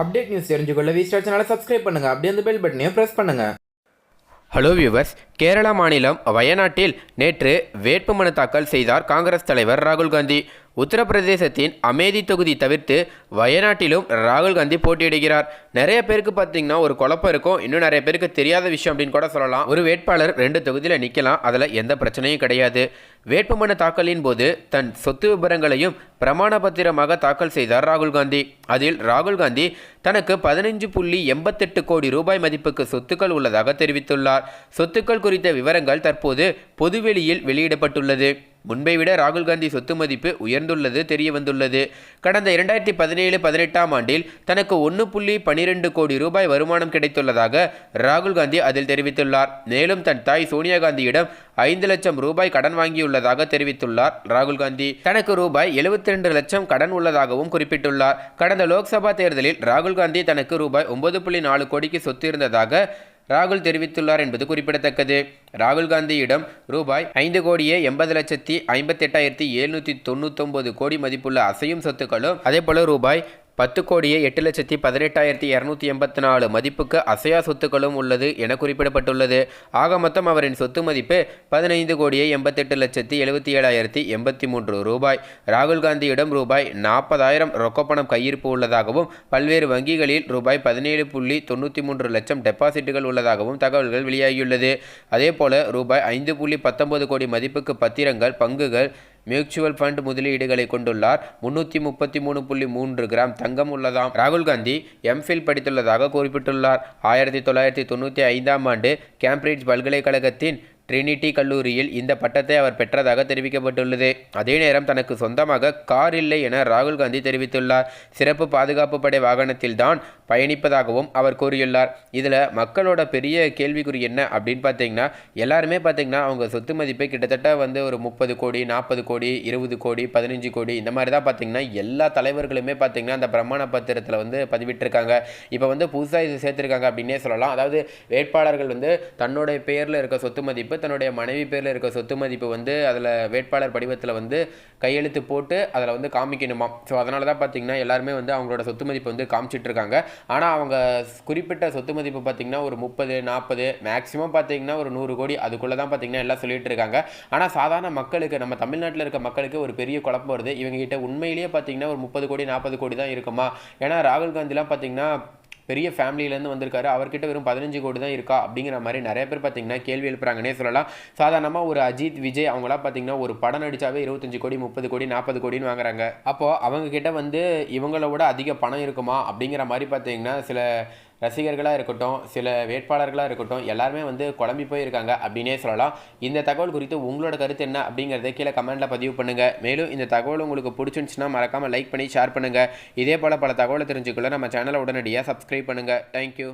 Update news தெரிஞ்சுக்கொள்ள V star சேனலை subscribe பண்ணுங்கள் அப்படியே அந்த பெல் பட்டனையும் ப்ரெஸ் பண்ணுங்கள் ஹலோ வியூவர்ஸ் கேரளா மாநிலம் வயநாட்டில் நேற்று வேட்புமனு தாக்கல் செய்தார் காங்கிரஸ் தலைவர் ராகுல் காந்தி. உத்தரப்பிரதேசத்தின் அமேதி தொகுதி தவிர்த்து வயநாட்டிலும் ராகுல் காந்தி போட்டியிடுகிறார். நிறைய பேருக்கு பார்த்தீங்கன்னா ஒரு குழப்பம் இருக்கும். இன்னும் நிறைய பேருக்கு தெரியாத விஷயம் அப்படின்னு கூட சொல்லலாம். ஒரு வேட்பாளர் ரெண்டு தொகுதியில் நிற்கலாம் அதில் எந்த பிரச்சனையும் கிடையாது. வேட்புமனு தாக்கலின் போது தன் சொத்து விபரங்களையும் பிரமாண பத்திரமாக தாக்கல் செய்தார் ராகுல் காந்தி. அதில் ராகுல் காந்தி தனக்கு பதினஞ்சு புள்ளி எண்பத்தெட்டு கோடி ரூபாய் மதிப்புக்கு சொத்துக்கள் உள்ளதாக தெரிவித்துள்ளார். சொத்துக்கள் குறித்த விவரங்கள் தற்போது பொதுவெளியில் வெளியிடப்பட்டுள்ளது. முன்பை விட ராகுல் காந்தி சொத்து மதிப்பு உயர்ந்துள்ளது தெரிய வந்துள்ளது கடந்த இரண்டாயிரத்தி பதினேழு பதினெட்டாம் ஆண்டில் தனக்கு ஒன்று புள்ளி பனிரெண்டு கோடி ரூபாய் வருமானம் கிடைத்துள்ளதாக ராகுல் காந்தி அதில் தெரிவித்துள்ளார். மேலும் தன் தாய் சோனியா காந்தியிடம் ஐந்து லட்சம் ரூபாய் கடன் வாங்கியுள்ளதாக தெரிவித்துள்ளார் ராகுல் காந்தி. தனக்கு ரூபாய் எழுபத்தி ரெண்டு லட்சம் கடன் உள்ளதாகவும் குறிப்பிட்டுள்ளார். கடந்த லோக்சபா தேர்தலில் ராகுல் காந்தி தனக்கு ரூபாய் ஒன்பது புள்ளி நாலு கோடிக்கு சொத்து இருந்ததாக ராகுல் தெரிவித்துள்ளார் என்பது குறிப்பிடத்தக்கது. ராகுல் காந்தியிடம் ரூபாய் ஐந்து கோடியே எண்பது லட்சத்தி ஐம்பத்தெட்டாயிரத்தி எழுநூற்றி தொண்ணூத்தொம்பது கோடி மதிப்புள்ள அசையும் சொத்துக்களும் அதேபோல ரூபாய் பத்து கோடியே எட்டு லட்சத்தி பதினெட்டாயிரத்தி இரநூத்தி எண்பத்தி நாலு மதிப்புக்கு அசையா சொத்துக்களும் உள்ளது என குறிப்பிடப்பட்டுள்ளது. ஆக மொத்தம் அவரின் சொத்து மதிப்பு பதினைந்து கோடியே எண்பத்தெட்டு லட்சத்தி எழுபத்தி ஏழாயிரத்தி எண்பத்தி மூன்று ரூபாய். ராகுல் காந்தியிடம் ரூபாய் நாற்பதாயிரம் ரொக்கப்பணம் கையிருப்பு உள்ளதாகவும் பல்வேறு வங்கிகளில் ரூபாய் பதினேழு புள்ளி தொண்ணூற்றி மூன்று லட்சம் டெபாசிட்டுகள் உள்ளதாகவும் தகவல்கள் வெளியாகியுள்ளது. அதேபோல ரூபாய் ஐந்து புள்ளி பத்தொன்பது கோடி மதிப்புக்கு பத்திரங்கள் பங்குகள் மியூச்சுவல் ஃபண்ட் முதலீடுகளை கொண்டுள்ளார். முன்னூற்றி முப்பத்தி மூணு புள்ளி மூன்று கிராம் தங்கம் உள்ளதாம். ராகுல் காந்தி எம்ஃபில் படித்துள்ளதாக குறிப்பிட்டுள்ளார். ஆயிரத்தி தொள்ளாயிரத்தி தொண்ணூற்றி ஐந்தாம் ஆண்டு கேம்பிரிட்ஜ் பல்கலைக்கழகத்தின் ட்ரினிட்டி கல்லூரியில் இந்த பட்டத்தை அவர் பெற்றதாக தெரிவிக்கப்பட்டுள்ளது. அதே நேரம் தனக்கு சொந்தமாக கார் இல்லை என ராகுல் காந்தி தெரிவித்துள்ளார். சிறப்பு பாதுகாப்பு படை வாகனத்தில் தான் பயணிப்பதாகவும் அவர் கூறியுள்ளார். இதில் மக்களோட பெரிய கேள்விக்குறி என்ன அப்படின்னு பார்த்தீங்கன்னா எல்லாருமே பார்த்தீங்கன்னா அவங்க சொத்து மதிப்பை கிட்டத்தட்ட வந்து ஒரு முப்பது கோடி நாற்பது கோடி இருபது கோடி பதினஞ்சு கோடி இந்த மாதிரி தான் பார்த்தீங்கன்னா எல்லா தலைவர்களுமே பார்த்தீங்கன்னா அந்த பிரமாண பத்திரத்தில் வந்து பதிவிட்டிருக்காங்க. இப்போ வந்து புதுசாக இது சேர்த்துருக்காங்க அப்படின்னே சொல்லலாம். அதாவது வேட்பாளர்கள் வந்து தன்னுடைய பேரில் இருக்க சொத்து மதிப்பு தன்னுடைய மனைவி பேரில் இருக்க சொத்து மதிப்பு வந்து அதில் வேட்பாளர் படிவத்தில் வந்து கையெழுத்து போட்டு அதில் வந்து காமிக்கணுமா ஸோ அதனால தான் பார்த்தீங்கன்னா எல்லாருமே வந்து அவங்களோட சொத்து மதிப்பு வந்து காமிச்சிட்ருக்காங்க ஆனால் அவங்க குறிப்பிட்ட சொத்து மதிப்பு பார்த்தீங்கன்னா ஒரு முப்பது நாற்பது மேக்ஸிமம் பார்த்தீங்கன்னா ஒரு நூறு கோடி அதுக்குள்ளே தான் பார்த்தீங்கன்னா எல்லாம் சொல்லிகிட்டு இருக்காங்க. ஆனால் சாதாரண மக்களுக்கு நம்ம தமிழ்நாட்டில் இருக்க மக்களுக்கு ஒரு பெரிய குழப்பம் வருது. இவங்ககிட்ட உண்மையிலேயே பார்த்தீங்கன்னா ஒரு முப்பது கோடி நாற்பது கோடி தான் இருக்குமா? ஏன்னா ராகுல் காந்திலாம் பார்த்திங்கன்னா பெரிய ஃபேமிலியிலேருந்து வந்திருக்காரு. அவர்கிட்ட வெறும் பதினஞ்சு கோடி தான் இருக்கா அப்படிங்கிற மாதிரி நிறைய பேர் பார்த்தீங்கன்னா கேள்வி எழுப்புறாங்கன்னே சொல்லலாம். சாதாரணமாக ஒரு அஜித் விஜய் அவங்களாம் பார்த்தீங்கன்னா ஒரு படம் நடிச்சாவே இருபத்தஞ்சு கோடி முப்பது கோடி நாற்பது கோடின்னு வாங்குறாங்க. அப்போது அவங்க கிட்ட வந்து இவங்கள விட அதிக பணம் இருக்குமா அப்படிங்கிற மாதிரி பார்த்தீங்கன்னா சில ரசிகர்களாக இருக்கட்டும் சில வேட்பாளர்களாக இருக்கட்டும் எல்லாருமே வந்து குழம்பி போயிருக்காங்க அப்படின்னே சொல்லலாம். இந்த தகவல் குறித்து உங்களோட கருத்து என்ன அப்படிங்கிறத கீழே கமெண்ட்டில் பதிவு பண்ணுங்கள் மேலும் இந்த தகவல் உங்களுக்கு பிடிச்சிருந்துச்சுன்னா மறக்காமல் லைக் பண்ணி ஷேர் பண்ணுங்கள் இதே போல் பல தகவலை தெரிஞ்சுக்கொள்ள நம்ம சேனலை உடனடியாக சப்ஸ்கிரைப் பண்ணுங்கள் தேங்க்யூ